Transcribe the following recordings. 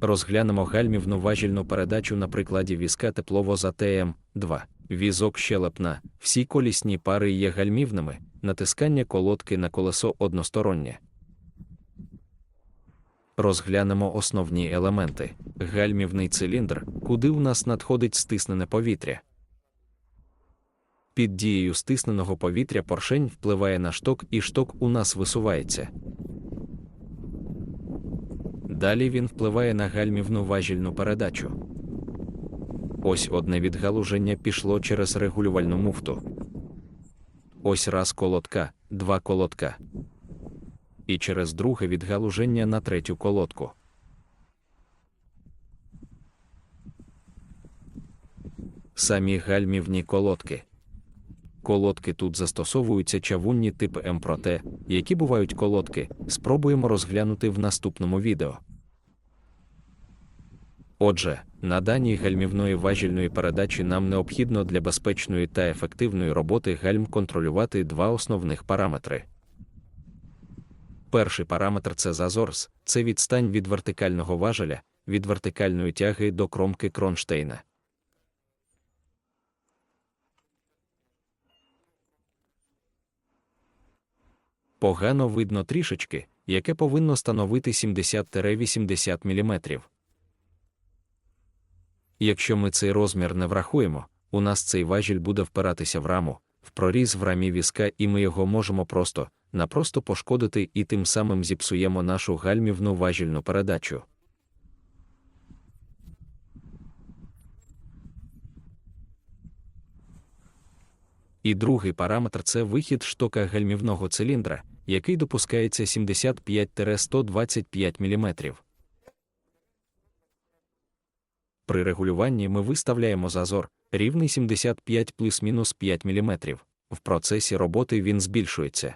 Розглянемо гальмівну важільну передачу на прикладі візка тепловоза ТМ-2. Візок щелепна, всі колісні пари є гальмівними, натискання колодки на колесо одностороннє. Розглянемо основні елементи. Гальмівний циліндр, куди у нас надходить стиснене повітря. Під дією стисненого повітря поршень впливає на шток і шток у нас висувається. Далі він впливає на гальмівну важільну передачу. Ось одне відгалуження пішло через регулювальну муфту. Ось раз колодка, два колодка. І через друге відгалуження на третю колодку. Самі гальмівні колодки. Колодки тут застосовуються чавунні типи М. Проте, які бувають колодки, спробуємо розглянути в наступному відео. Отже, на даній гальмівної важільної передачі нам необхідно для безпечної та ефективної роботи гальм контролювати два основних параметри. Перший параметр це зазорс, це відстань від вертикального важеля, від вертикальної тяги до кромки кронштейна. Погано видно трішечки, яке повинно становити 70-80 мм. Якщо ми цей розмір не врахуємо, у нас цей важіль буде впиратися в раму, в проріз в рамі візка, і ми його можемо просто, напросто пошкодити і тим самим зіпсуємо нашу гальмівну важільну передачу. І другий параметр це вихід штока гальмівного циліндра, який допускається 75-125 мм. При регулюванні ми виставляємо зазор рівний 75 плюс-мінус 5 мм. В процесі роботи він збільшується.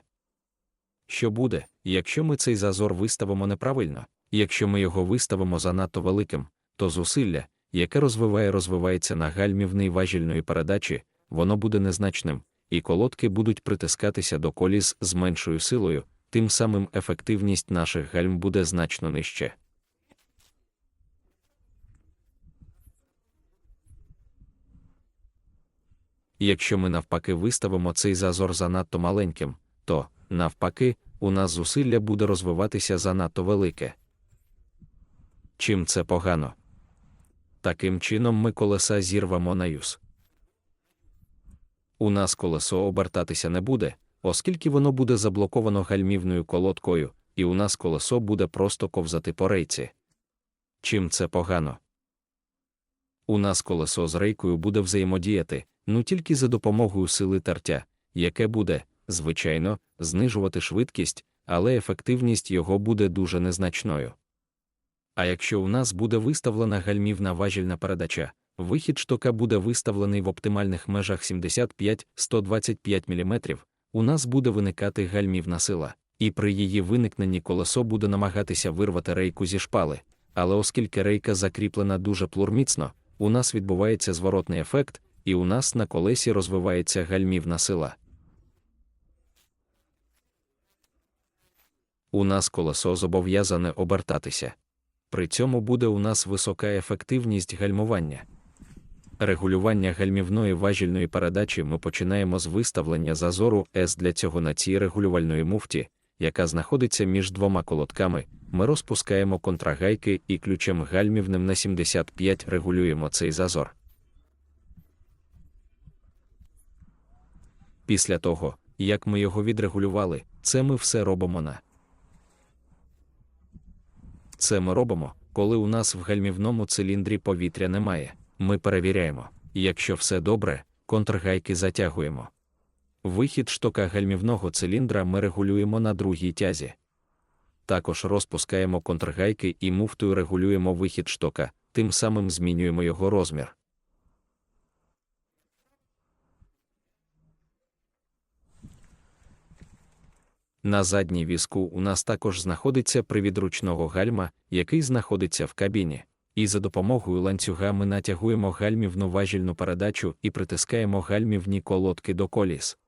Що буде, якщо ми цей зазор виставимо неправильно, якщо ми його виставимо занадто великим, то зусилля, яке розвиває розвивається на гальмівний важільної передачі, воно буде незначним, і колодки будуть притискатися до коліс з меншою силою, тим самим ефективність наших гальм буде значно нижче. Якщо ми навпаки виставимо цей зазор занадто маленьким, то, навпаки, у нас зусилля буде розвиватися занадто велике. Чим це погано? Таким чином ми колеса зірвемо на юз. У нас колесо обертатися не буде, оскільки воно буде заблоковано гальмівною колодкою, і у нас колесо буде просто ковзати по рейці. Чим це погано? У нас колесо з рейкою буде взаємодіяти, ну тільки за допомогою сили тертя, яке буде, звичайно, знижувати швидкість, але ефективність його буде дуже незначною. А якщо у нас буде виставлена гальмівна важільна передача, вихід штока буде виставлений в оптимальних межах 75-125 мм, у нас буде виникати гальмівна сила, і при її виникненні колесо буде намагатися вирвати рейку зі шпали, але оскільки рейка закріплена дуже плурміцно, у нас відбувається зворотний ефект, і у нас на колесі розвивається гальмівна сила. У нас колесо зобов'язане обертатися. При цьому буде у нас висока ефективність гальмування. Регулювання гальмівної важільної передачі ми починаємо з виставлення зазору S для цього на цій регулювальної муфті, яка знаходиться між двома колодками. Ми розпускаємо контрагайки і ключем гальмівним на 75 регулюємо цей зазор. Після того, як ми його відрегулювали, це ми все робимо на. Це ми робимо, коли у нас в гальмівному циліндрі повітря немає. Ми перевіряємо, якщо все добре, контргайки затягуємо. Вихід штока гальмівного циліндра ми регулюємо на другій тязі. Також розпускаємо контргайки і муфтою регулюємо вихід штока, тим самим змінюємо його розмір. На задній візку у нас також знаходиться привід ручного гальма, який знаходиться в кабіні. І за допомогою ланцюга ми натягуємо гальмівну важільну передачу і притискаємо гальмівні колодки до коліс.